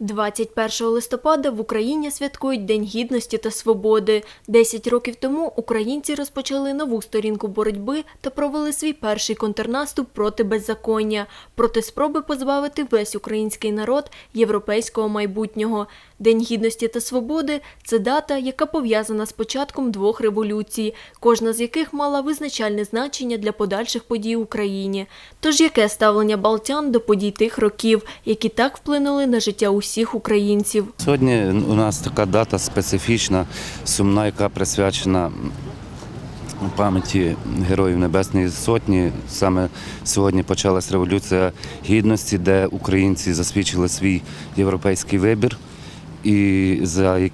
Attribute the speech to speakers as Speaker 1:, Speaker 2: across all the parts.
Speaker 1: 21 листопада в Україні святкують День гідності та свободи. Десять років тому українці розпочали нову сторінку боротьби та провели свій перший контрнаступ проти беззаконня, проти спроби позбавити весь український народ європейського майбутнього. День гідності та свободи це дата, яка пов'язана з початком двох революцій, кожна з яких мала визначальне значення для подальших подій в Україні. Тож яке ставлення балтян до подій тих років, які так вплинули на життя усіх українців?
Speaker 2: Сьогодні у нас така дата специфічна, сумна, яка присвячена пам'яті Героїв Небесної Сотні. Саме сьогодні почалась революція гідності, де українці засвідчили свій європейський вибір і за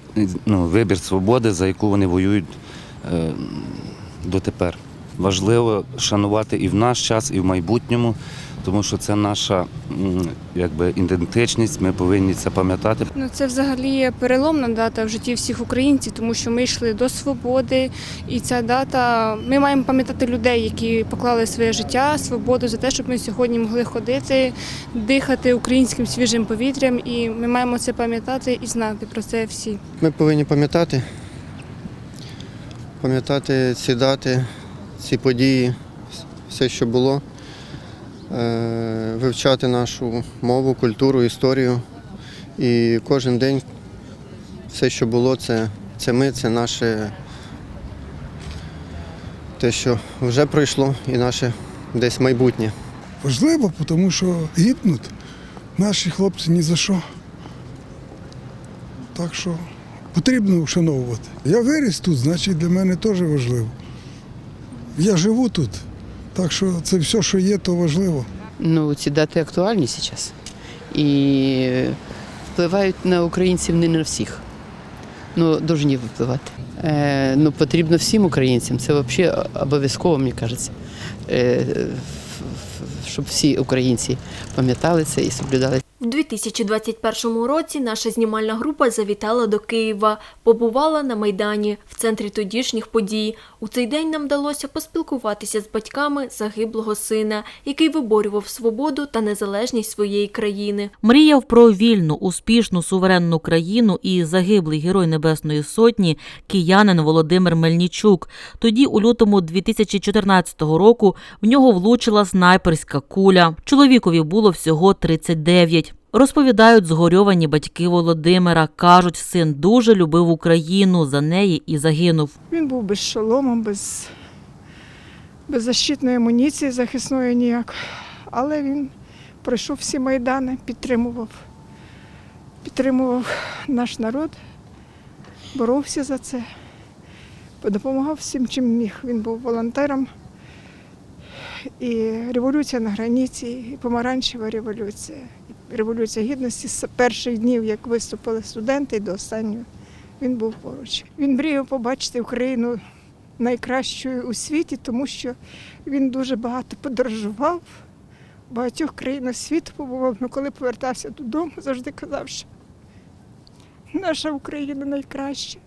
Speaker 2: ну, вибір свободи, за яку вони воюють е, дотепер. Важливо шанувати і в наш час, і в майбутньому, тому що це наша якби, ідентичність. Ми повинні це пам'ятати.
Speaker 3: Ну, це взагалі переломна дата в житті всіх українців, тому що ми йшли до свободи, і ця дата. Ми маємо пам'ятати людей, які поклали своє життя, свободу за те, щоб ми сьогодні могли ходити, дихати українським свіжим повітрям. І ми маємо це пам'ятати і знати про це всі.
Speaker 4: Ми повинні пам'ятати, пам'ятати ці дати, ці події, все, що було, е, вивчати нашу мову, культуру, історію. І кожен день все, що було, це, це ми, це наше те, що вже пройшло, і наше десь майбутнє.
Speaker 5: Важливо, тому що гибнуть наші хлопці ні за що. Так що потрібно вшановувати. Я виріс тут, значить для мене теж важливо. Я живу тут, так що це все, що є, то важливо.
Speaker 6: Ну, ці дати актуальні зараз. І впливають на українців не на всіх. Ну, повинні впливати. Е, ну, потрібно всім українцям. Це взагалі обов'язково, мені кажеться. Е, щоб всі українці пам'ятали це і соблюдали
Speaker 1: У 2021 році наша знімальна група завітала до Києва, побувала на Майдані, в центрі тодішніх подій. У цей день нам вдалося поспілкуватися з батьками загиблого сина, який виборював свободу та незалежність своєї країни.
Speaker 7: Мріяв про вільну, успішну, суверенну країну і загиблий герой Небесної Сотні киянин Володимир Мельничук. Тоді, у лютому 2014 року, в нього влучила снайперська куля. Чоловікові було всього 39. Розповідають згорьовані батьки Володимира. Кажуть, син дуже любив Україну, за неї і загинув.
Speaker 8: Він був без шолому, без, без защитної амуніції захисної ніяк. Але він пройшов всі майдани, підтримував, підтримував наш народ, боровся за це, допомагав всім, чим міг. Він був волонтером. І революція на границі, і помаранчева революція, революція гідності з перших днів, як виступили студенти, до останнього він був поруч. Він мріяв побачити Україну найкращою у світі, тому що він дуже багато подорожував, багатьох країнах світу побував. Ну, коли повертався додому, завжди казав, що наша Україна найкраща.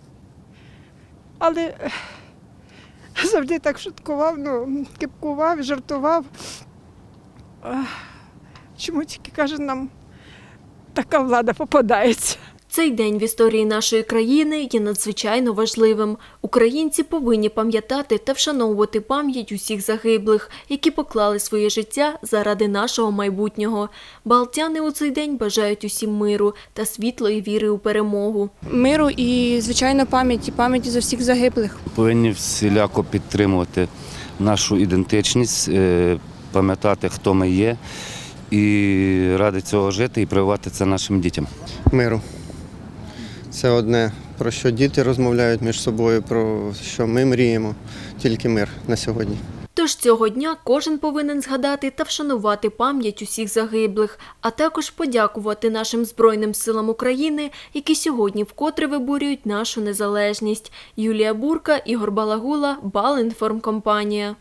Speaker 8: Але завжди так шуткував, ну, кипкував, жартував. Чому тільки каже нам, така влада попадається.
Speaker 1: Цей день в історії нашої країни є надзвичайно важливим. Українці повинні пам'ятати та вшановувати пам'ять усіх загиблих, які поклали своє життя заради нашого майбутнього. Балтяни у цей день бажають усім миру та світлої віри у перемогу.
Speaker 3: Миру і, звичайно, пам'яті, пам'яті за всіх загиблих.
Speaker 2: Повинні всіляко підтримувати нашу ідентичність, е, пам'ятати, хто ми є, і ради цього жити і прививати це нашим дітям.
Speaker 4: Миру. Це одне, про що діти розмовляють між собою, про що ми мріємо, тільки мир на сьогодні.
Speaker 1: Тож цього дня кожен повинен згадати та вшанувати пам'ять усіх загиблих, а також подякувати нашим Збройним силам України, які сьогодні вкотре виборюють нашу незалежність. Юлія Бурка, Ігор Балагула, Балінформкомпанія.